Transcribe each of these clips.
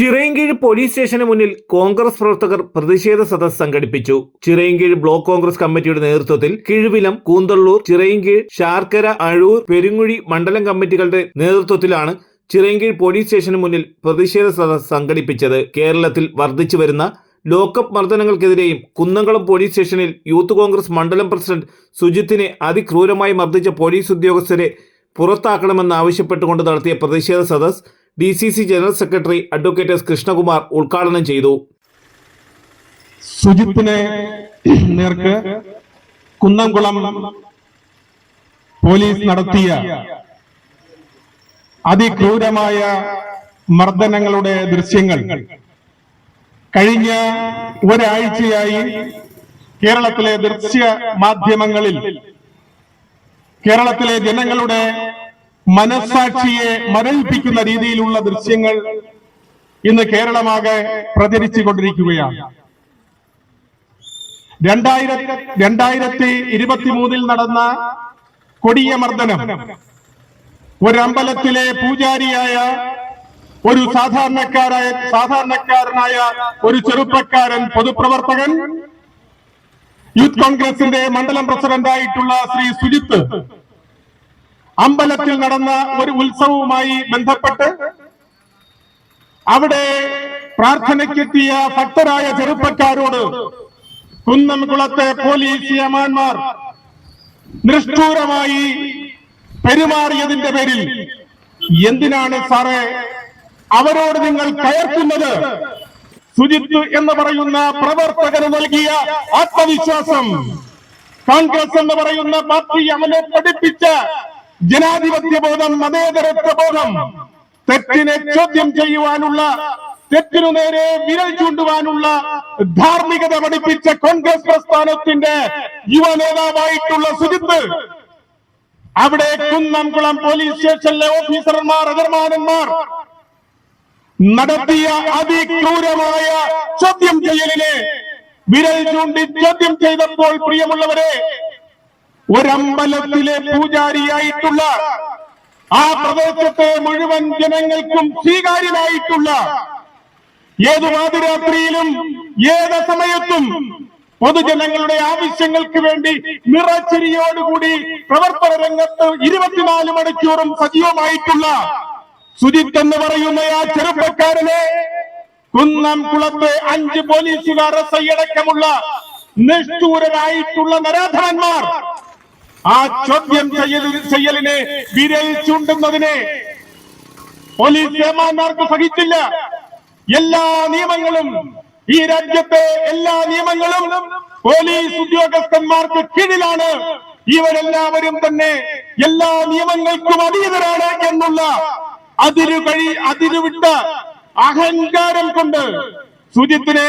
Chirayinkeezhu police സ്റ്റേഷന് മുന്നിൽ കോൺഗ്രസ് പ്രവർത്തകർ പ്രതിഷേധ സദസ് സംഘടിപ്പിച്ചു. ചിറയൻകീഴ് ബ്ലോക്ക് കോൺഗ്രസ് കമ്മിറ്റിയുടെ നേതൃത്വത്തിൽ കിഴുവിലം കൂന്തള്ളൂർ ചിറയൻകീഴ് ശാർക്കര അഴൂർ പെരുങ്ങുഴി മണ്ഡലം കമ്മിറ്റികളുടെ നേതൃത്വത്തിലാണ് ചിറയൻകീഴ് പോലീസ് സ്റ്റേഷന് മുന്നിൽ പ്രതിഷേധ സദസ് സംഘടിപ്പിച്ചത്. കേരളത്തിൽ വർദ്ധിച്ചു വരുന്ന ലോക്കപ്പ് മർദ്ദനങ്ങൾക്കെതിരെയും കുന്നംകുളം പോലീസ് സ്റ്റേഷനിൽ യൂത്ത് കോൺഗ്രസ് മണ്ഡലം പ്രസിഡന്റ് സുജിത്തിനെ അതിക്രൂരമായി മർദ്ദിച്ച പോലീസ് ഉദ്യോഗസ്ഥരെ പുറത്താക്കണമെന്നാവശ്യപ്പെട്ടുകൊണ്ട് നടത്തിയ പ്രതിഷേധ സദസ് D C C general secretary advocate S Krishnakumar ഉദ്ഘാടനം ചെയ്തു. സുജിത്തിനെ നേർക്ക് കുന്നംകുളം പോലീസ് നടത്തിയ അതിക്രൂരമായ മർദ്ദനങ്ങളുടെ ദൃശ്യങ്ങൾ കഴിഞ്ഞ ഒരാഴ്ചയായി കേരളത്തിലെ ദൃശ്യ മാധ്യമങ്ങളിൽ കേരളത്തിലെ ജനങ്ങളുടെ മനസാക്ഷിയെ മരവിപ്പിക്കുന്ന രീതിയിലുള്ള ദൃശ്യങ്ങൾ ഇന്ന് കേരളമാകെ പ്രചരിച്ചു കൊണ്ടിരിക്കുകയാണ്. രണ്ടായിര രണ്ടായിരത്തി ഇരുപത്തി മൂന്നിൽ നടന്ന കൊടിയ മർദ്ദനം ഒരമ്പലത്തിലെ പൂജാരിയായ ഒരു സാധാരണക്കാരായ സാധാരണക്കാരനായ ഒരു ചെറുപ്പക്കാരൻ പൊതുപ്രവർത്തകൻ യൂത്ത് കോൺഗ്രസിന്റെ മണ്ഡലം പ്രസിഡന്റായിട്ടുള്ള ശ്രീ സുജിത്ത് അമ്പലത്തിൽ നടന്ന ഒരു ഉത്സവവുമായി ബന്ധപ്പെട്ട് അവിടെ പ്രാർത്ഥനയ്ക്കെത്തിയ ഭക്തരായ ചെറുപ്പക്കാരോട് കുന്നംകുളത്തെ പോലീസ് യമാന്മാർ നിഷ്ഠൂരമായി പെരുമാറിയതിന്റെ പേരിൽ എന്തിനാണ് സാറേ അവരോട് നിങ്ങൾ കയർക്കുന്നത്? സുജിത്ത് എന്ന് പറയുന്ന പ്രവർത്തകന് നൽകിയ ആത്മവിശ്വാസം. കോൺഗ്രസ് എന്ന് പറയുന്ന പാർട്ടി അവനെ പഠിപ്പിച്ച ജനാധിപത്യ ബോധം മതേതരത്വ ബോധം തെറ്റിനെ ചോദ്യം ചെയ്യുവാനുള്ള തെറ്റിനു നേരെ വിരൽ ചൂണ്ടുവാനുള്ള ധാർമ്മികത പഠിപ്പിച്ച കോൺഗ്രസ് പ്രസ്ഥാനത്തിന്റെ യുവ നേതാവായിട്ടുള്ള സുജിത്ത്. അവിടെ കുന്നംകുളം പോലീസ് സ്റ്റേഷനിലെ ഓഫീസർമാർ അധർമാനന്മാർ നടത്തിയ അതിക്രൂരമായ ചോദ്യം ചെയ്യലിനെ വിരൽ ചൂണ്ടി ചോദ്യം ചെയ്തപ്പോൾ പ്രിയമുള്ളവരെ ഒരമ്പലത്തിലെ പൂജാരിയായിട്ടുള്ള ആ പ്രദേശത്തെ മുഴുവൻ ജനങ്ങൾക്കും സ്വീകാര്യനായിട്ടുള്ള ഏതു പാതിരാത്രിയിലും ഏത് സമയത്തും പൊതുജനങ്ങളുടെ ആവശ്യങ്ങൾക്ക് വേണ്ടി നിറച്ചിരിയോടുകൂടി പ്രവർത്തന രംഗത്ത് ഇരുപത്തിനാല് മണിക്കൂറും സജീവമായിട്ടുള്ള സുജിത്ത് എന്ന് പറയുന്ന ആ ചെറുപ്പക്കാരനെ കുന്നം കുളത്ത് അഞ്ച് പോലീസുകാർ അടക്കമുള്ള നിഷ്ഠൂരരായിട്ടുള്ള നരാധനന്മാർ ആ ചോദ്യം ചെയ്യലിനെ വിരൽ ചൂണ്ടുന്നതിനെ പോലീസ് ഏമാന്മാർക്ക് സഹിച്ചില്ല. എല്ലാ നിയമങ്ങളും ഈ രാജ്യത്തെ എല്ലാ നിയമങ്ങളും പോലീസ് ഉദ്യോഗസ്ഥന്മാർക്ക് കീഴിലാണ്. ഇവരെല്ലാവരും തന്നെ എല്ലാ നിയമങ്ങൾക്കും അതീതരാണ് എന്നുള്ള അതിരു കഴി അതിരുവിട്ട അഹങ്കാരം കൊണ്ട് സുജിത്തിനെ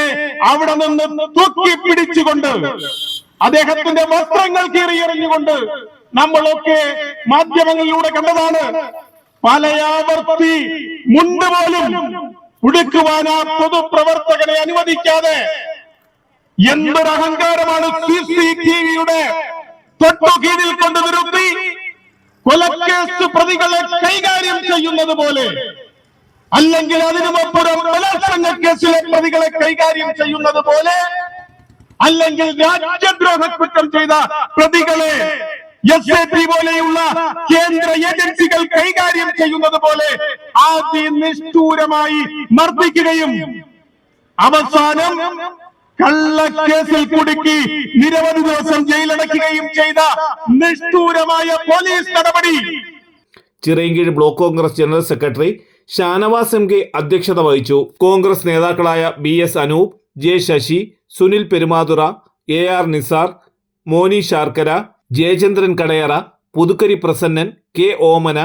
അവിടെ നിന്ന് തൂക്കി പിടിച്ചുകൊണ്ട് അദ്ദേഹത്തിന്റെ വസ്ത്രങ്ങൾ കീറിയെറിഞ്ഞുകൊണ്ട് നമ്മളൊക്കെ മാധ്യമങ്ങളിലൂടെ കണ്ടതാണ്. പലയാവർത്തി മുണ്ട് പോലും ഉടുക്കുവാൻ ആ പൊതുപ്രവർത്തകനെ അനുവദിക്കാതെ എന്തൊരു അഹങ്കാരമാണ് സി സി ടി വിയുടെ തൊട്ടു കീഴിൽ കൊണ്ട് നിർത്തി കൊലക്കേസ് പ്രതികളെ കൈകാര്യം ചെയ്യുന്നത് പോലെ. അല്ലെങ്കിൽ അതിനുമപ്പുറം ബലാത്സംഗ കേസിലെ പ്രതികളെ കൈകാര്യം ചെയ്യുന്നത് പോലെ അല്ലെങ്കിൽ രാജ്യദ്രോഹ കുറ്റം ചെയ്ത പ്രതികളെ എസ് എ പി പോലെയുള്ള കേന്ദ്ര ഏജൻസികൾ കൈകാര്യം ചെയ്യുന്നത് പോലെ ആദ്യം നിഷ്ഠൂരമായി മർദ്ദിക്കുകയും അവസാനം കള്ളക്കേസിൽ കുടുക്കി നിരവധി ദിവസം ജയിലടക്കുകയും ചെയ്ത നിഷ്ഠൂരമായ പോലീസ് നടപടി. Chirayinkeezhu block Congress general secretary Shanavas M K അധ്യക്ഷത വഹിച്ചു. കോൺഗ്രസ് നേതാക്കളായ B S Anoop J Sasi Sunil Perumathura A R Nisar Moni Sarkara Jayachandran Kadayara Puthukkari Prasannan K Omana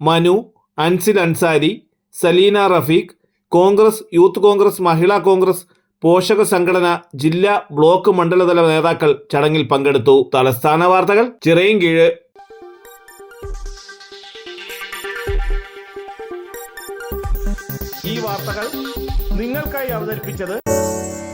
Manu Ansil Ansari Saleena Rafeeq Congress youth Congress Mahila Congress പോഷക സംഘടന ജില്ലാ block മണ്ഡലതല നേതാക്കൾ ചടങ്ങിൽ പങ്കെടുത്തു. തലസ്ഥാന വാർത്തകൾ ചിറയൻകീഴ് ഈ വാർത്തകൾ നിങ്ങൾക്കായി അവതരിപ്പിച്ചത്